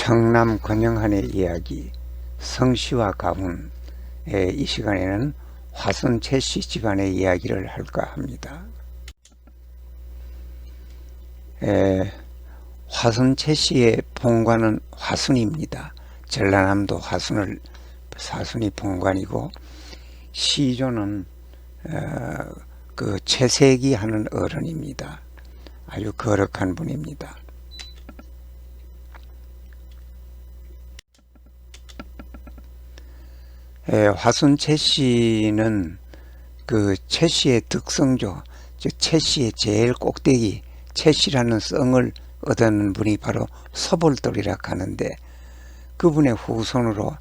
청남 권영한의 이야기 성씨와 가훈 이 시간에는 화순 최씨 집안의 이야기를 할까 합니다. 에, 화순 최씨의 본관은 화순입니다. 전라남도 화순을 사순이 본관이고 시조는 어, 그 최세기 하는 어른입니다. 아주 거룩한 분입니다. 에, 화순 최씨는 그 최씨의 득성조, 즉 최씨의 제일 꼭대기 최씨라는 성을 얻은 분이 바로 서볼돌이라 하는데 그분의 후손으로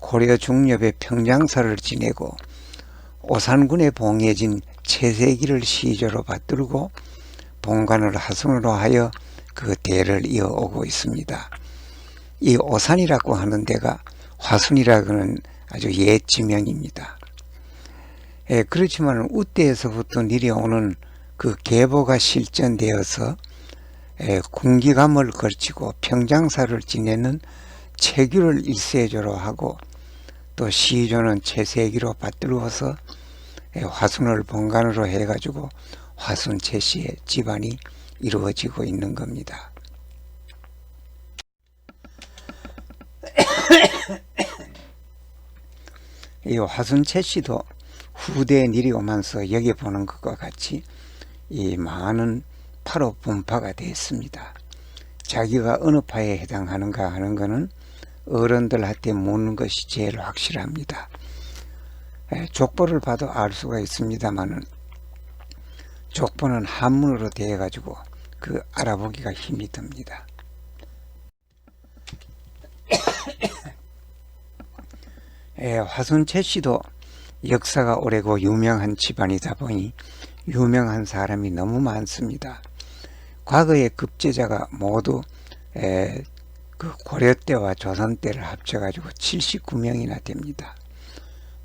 고려 중엽의 평장사를 지내고 오산군에 봉해진 최세기를 시조로 받들고 본관을 하순으로 하여 그 대를 이어오고 있습니다. 이 오산이라고 하는 데가 화순이라고는 아주 옛 지명입니다. 예, 그렇지만 우대에서부터 내려오는 그 계보가 실전되어서 예, 군기감을 걸치고 평장사를 지내는 체규를 일세조로 하고 또 시조는 최세기로 받들어서 예, 화순을 본관으로 해가지고 화순 최씨의 집안이 이루어지고 있는 겁니다. 이 화순 최씨도 후대에 내려오면서 여기 보는 것과 같이 이 많은 파로 분파가 됐습니다. 자기가 어느 파에 해당하는가 하는 것은 어른들한테 묻는 것이 제일 확실합니다. 에, 족보를 봐도 알 수가 있습니다만은 족보는 한문으로 되어 가지고 그 알아보기가 힘이 듭니다. 에, 화순채 씨도 역사가 오래고 유명한 집안이다 보니 유명한 사람이 너무 많습니다. 과거의 급제자가 모두 에, 그 고려 때와 조선 때를 합쳐가지고 79명이나 됩니다.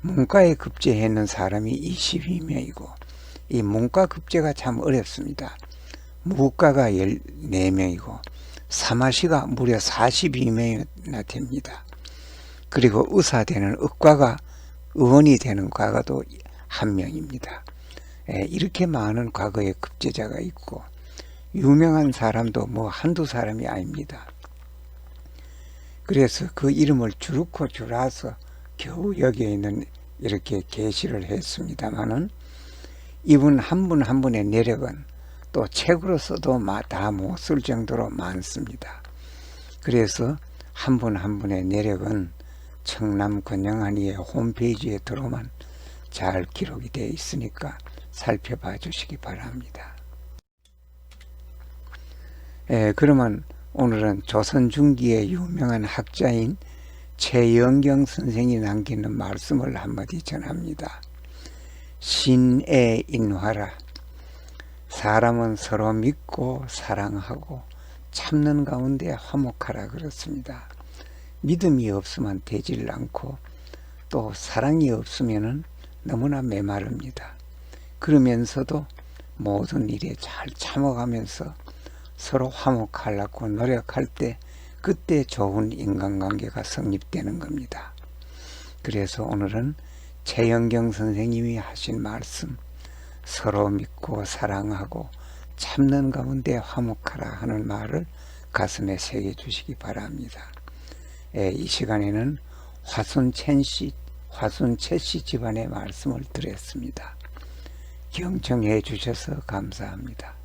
문과에 급제했는 사람이 22명이고 이 문과 급제가 참 어렵습니다. 무과가 14명이고 사마시가 무려 42명이나 됩니다. 그리고 의사 되는 의과가 의원이 되는 과거도 한 명입니다. 에, 이렇게 많은 과거의 급제자가 있고 유명한 사람도 뭐 한두 사람이 아닙니다. 그래서 그 이름을 줄고 줄아서 겨우 여기에는 이렇게 게시를 했습니다마는 이분 한 분한 분의 내력은 또 책으로 써도 다 못 쓸 정도로 많습니다. 그래서 한 분한 분의 내력은 청남 권영한이의 홈페이지에 들어오면 잘 기록이 되어 있으니까 살펴봐 주시기 바랍니다. 예, 그러면 오늘은 조선 중기의 유명한 학자인 최영경 선생이 남기는 말씀을 한마디 전합니다. 신의 인화라. 사람은 서로 믿고 사랑하고 참는 가운데 화목하라 그렇습니다. 믿음이 없으면 되질 않고 또 사랑이 없으면 너무나 메마릅니다. 그러면서도 모든 일에 잘 참아가면서 서로 화목하려고 노력할 때 그때 좋은 인간관계가 성립되는 겁니다. 그래서 오늘은 최영경 선생님이 하신 말씀 서로 믿고 사랑하고 참는 가운데 화목하라 하는 말을 가슴에 새겨 주시기 바랍니다. 예, 이 시간에는 화순 첸씨, 화순 채씨 집안의 말씀을 드렸습니다. 경청해 주셔서 감사합니다.